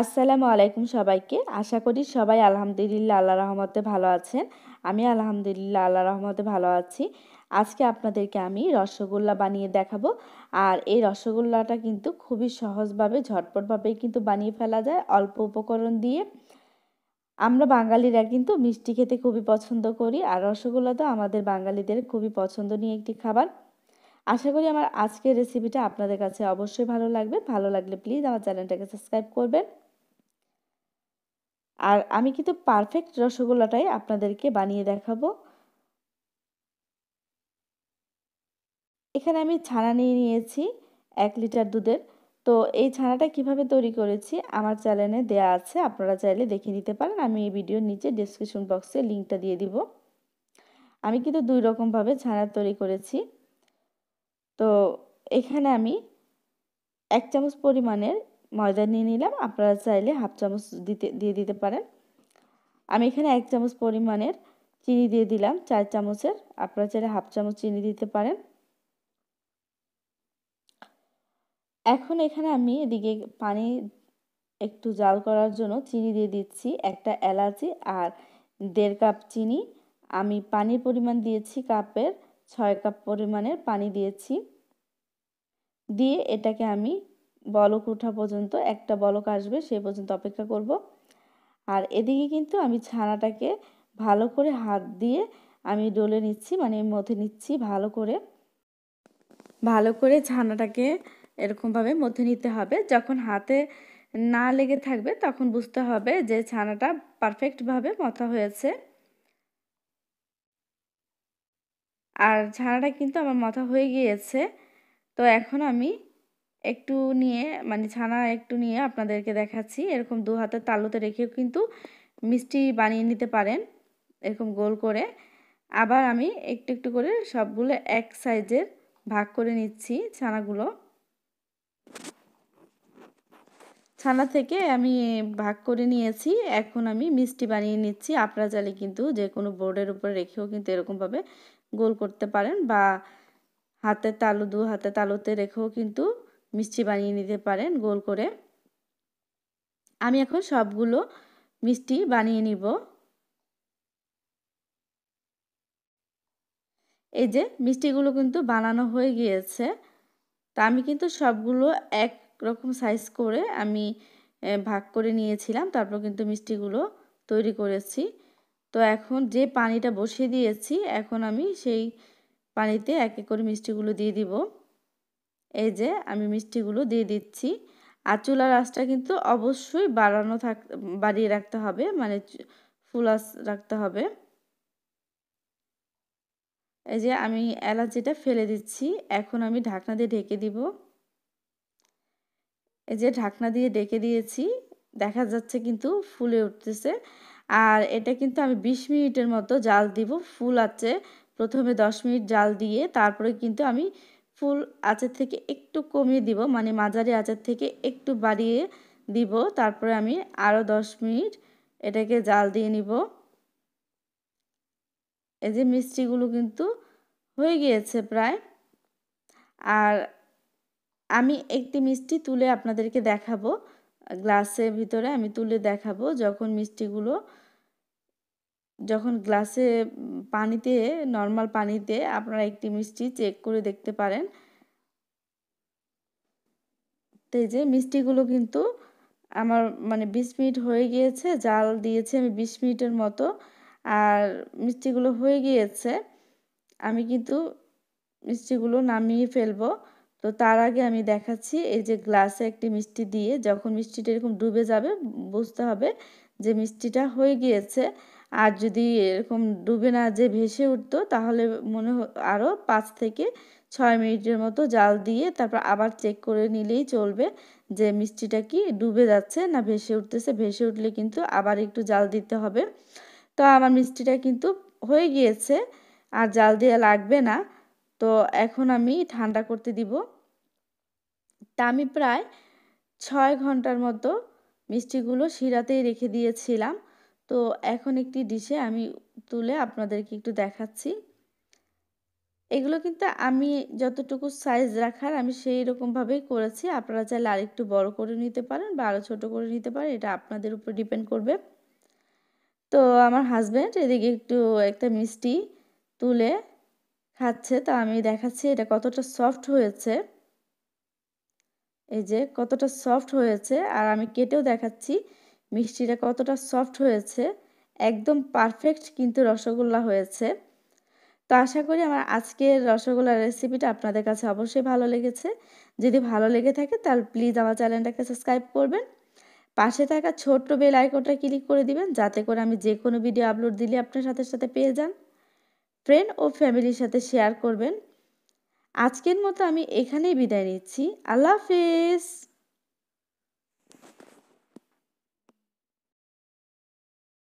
আসসালামু আলাইকুম সবাইকে। আশা করি সবাই আলহামদুলিল্লাহ আল্লাহ রহমতে ভালো আছেন। আমি আলহামদুলিল্লাহ আল্লাহ রহমতে ভালো আছি। আজকে আপনাদেরকে আমি রসগোল্লা বানিয়ে দেখাবো। আর এই রসগোল্লাটা কিন্তু খুবই সহজভাবে ঝটপটভাবেই কিন্তু বানিয়ে ফেলা যায় অল্প উপকরণ দিয়ে। আমরা বাঙালিরা কিন্তু মিষ্টি খেতে খুবই পছন্দ করি। আর রসগোল্লা তো আমাদের বাঙালিদের খুবই পছন্দনীয় একটি খাবার। আশা করি আমার আজকের রেসিপিটা আপনাদের কাছে অবশ্যই ভালো লাগবে। ভালো লাগলে প্লিজ আমার চ্যানেলটাকে সাবস্ক্রাইব করবেন। আর আমি কিন্তু পারফেক্ট রসগোল্লাটাই আপনাদেরকে বানিয়ে দেখাবো। এখানে আমি ছানা নিয়ে নিয়েছি এক লিটার দুধের। তো এই ছানাটা কীভাবে তৈরি করেছি আমার চ্যানেলে দেয়া আছে, আপনারা চাইলে দেখে নিতে পারেন। আমি এই ভিডিওর নিচে ডিসক্রিপশন বক্সে লিঙ্কটা দিয়ে দিব। আমি কিন্তু দুই রকমভাবে ছানা তৈরি করেছি। তো এখানে আমি এক চামচ পরিমাণের ময়দা নিয়ে নিলাম। আপনারা চাইলে হাফ চামচ দিতে, দিয়ে দিতে পারেন। আমি এখানে এক চামচ পরিমাণের চিনি দিয়ে দিলাম, চার চামচের। আপনারা চাইলে হাফ চামচ চিনি দিতে পারেন। এখন এখানে আমি এদিকে পানি একটু জাল করার জন্য চিনি দিয়ে দিচ্ছি, একটা এলাচি আর দেড় কাপ চিনি। আমি পানির পরিমাণ দিয়েছি কাপের, ছয় কাপ পরিমাণের পানি দিয়েছি। দিয়ে এটাকে আমি বলক ওঠা পর্যন্ত একটা বলক আসবে, সে পর্যন্ত অপেক্ষা করব। আর এদিকে কিন্তু আমি ছানাটাকে ভালো করে হাত দিয়ে আমি ডলে নিচ্ছি মানে মধ্যে নিচ্ছি ভালো করে। ভালো করে ছানাটাকে এরকমভাবে মধ্যে নিতে হবে। যখন হাতে না লেগে থাকবে, তখন বুঝতে হবে যে ছানাটা পারফেক্টভাবে মথা হয়েছে। আর ছানাটা কিন্তু আমার মাথা হয়ে গিয়েছে। তো এখন আমি একটু নিয়ে মানে ছানা একটু নিয়ে আপনাদেরকে দেখাচ্ছি। এরকম দু হাতের তালুতে রেখেও কিন্তু মিষ্টি বানিয়ে নিতে পারেন, এরকম গোল করে। আবার আমি একটু একটু করে সবগুলো এক সাইজের ভাগ করে নিচ্ছি ছানাগুলো। ছানা থেকে আমি ভাগ করে নিয়েছি, এখন আমি মিষ্টি বানিয়ে নিচ্ছি। আপনারা চাইলে কিন্তু যে কোনো বোর্ডের উপর রেখেও কিন্তু এরকমভাবে গোল করতে পারেন বা হাতের তালু, দু হাতে তালুতে রেখেও কিন্তু মিষ্টি বানিয়ে নিতে পারেন গোল করে। আমি এখন সবগুলো মিষ্টি বানিয়ে নিব। এই যে মিষ্টিগুলো কিন্তু বানানো হয়ে গিয়েছে, তা আমি কিন্তু সবগুলো এক রকম সাইজ করে আমি ভাগ করে নিয়েছিলাম, তারপর কিন্তু মিষ্টিগুলো তৈরি করেছি। তো এখন যে পানিটা বসিয়ে দিয়েছি, এখন আমি সেই পানিতে এক এক করে মিষ্টিগুলো দিয়ে দিব। এই যে আমি মিষ্টিগুলো দিয়ে দিচ্ছি। আর চুলার আঁচটা কিন্তু অবশ্যই বাড়ানো থাক, বাড়িয়ে রাখতে হবে মানে ফুল আঁচ রাখতে হবে। এই যে আমি এলাচিটা ফেলে দিচ্ছি, এখন আমি ঢাকনা দিয়ে ঢেকে দিব। এই যে ঢাকনা দিয়ে ডেকে দিয়েছি, দেখা যাচ্ছে কিন্তু ফুলে উঠতেছে। আর এটা কিন্তু আমি ২০ মিনিটের মতো জাল দিব, ফুল আছে। প্রথমে 10 মিনিট জাল দিয়ে, তারপরে কিন্তু আমি ফুল আঁচের থেকে একটু কমিয়ে দিব মানে মাঝারি আঁচের থেকে একটু বাড়িয়ে দিব। তারপরে আমি আরও 10 মিনিট এটাকে জাল দিয়ে নিব। এই যে মিষ্টিগুলো কিন্তু হয়ে গিয়েছে প্রায়। আর আমি একটি মিষ্টি তুলে আপনাদেরকে দেখাবো। গ্লাসের ভিতরে আমি তুলে দেখাবো যখন মিষ্টিগুলো যখন গ্লাসে পানিতে নর্মাল পানিতে আপনারা একটি মিষ্টি চেক করে দেখতে পারেন। তো যে মিষ্টিগুলো কিন্তু আমার মানে বিশ মিনিট হয়ে গিয়েছে, জাল দিয়েছি আমি বিশ মিনিটের মতো। আর মিষ্টিগুলো হয়ে গিয়েছে, আমি কিন্তু মিষ্টিগুলো নামিয়ে ফেলব। তো তার আগে আমি দেখাচ্ছি এই যে গ্লাসে একটি মিষ্টি দিয়ে যখন মিষ্টিটা এরকম ডুবে যাবে, বুঝতে হবে যে মিষ্টিটা হয়ে গিয়েছে। আর যদি এরকম ডুবে না যে ভেসে উঠতো, তাহলে মনে আরও পাঁচ থেকে ছয় মিনিটের মতো জাল দিয়ে তারপর আবার চেক করে নিলেই চলবে যে মিষ্টিটা কি ডুবে যাচ্ছে না ভেসে উঠতেছে। ভেসে উঠলে কিন্তু আবার একটু জাল দিতে হবে। তো আমার মিষ্টিটা কিন্তু হয়ে গিয়েছে আর জাল দেওয়া লাগবে না। তো এখন আমি ঠান্ডা করতে দিব। তা আমি প্রায় ছয় ঘণ্টার মতো মিষ্টিগুলো শিরাতেই রেখে দিয়েছিলাম। তো এখন একটি ডিশে আমি তুলে আপনাদেরকে একটু দেখাচ্ছি। এগুলো কিন্তু আমি যতটুকু সাইজ রাখার আমি সেই রকমভাবেই করেছি। আপনারা চাইলে আরেকটু বড় করে নিতে পারেন বা আরও ছোটো করে নিতে পারেন, এটা আপনাদের উপর ডিপেন্ড করবে। তো আমার হাজব্যান্ড এদিকে একটু একটা মিষ্টি তুলে খাচ্ছে। তা আমি দেখাচ্ছি এটা কতটা সফট হয়েছে। এই যে কতটা সফট হয়েছে। আর আমি কেটেও দেখাচ্ছি। মিষ্টিটা কতটা সফট হয়েছে, একদম পারফেক্ট কিন্তু রসগোল্লা হয়েছে। তো আশা করি আমার আজকের রসগোল্লার রেসিপিটা আপনাদের কাছে অবশ্যই ভালো লেগেছে। যদি ভালো লেগে থাকে তাহলে প্লিজ আমার চ্যানেলটাকে সাবস্ক্রাইব করবেন। পাশে থাকা ছোট্ট বেল আইকনটা ক্লিক করে দিবেন, যাতে করে আমি যে কোনো ভিডিও আপলোড দিলে আপনার সাথে সাথে পেয়ে যান। ফ্রেন্ড ও ফ্যামিলির সাথে শেয়ার করবেন। আজকের মতো আমি এখানেই বিদায় নিচ্ছি। আল্লাহ হাফেজ!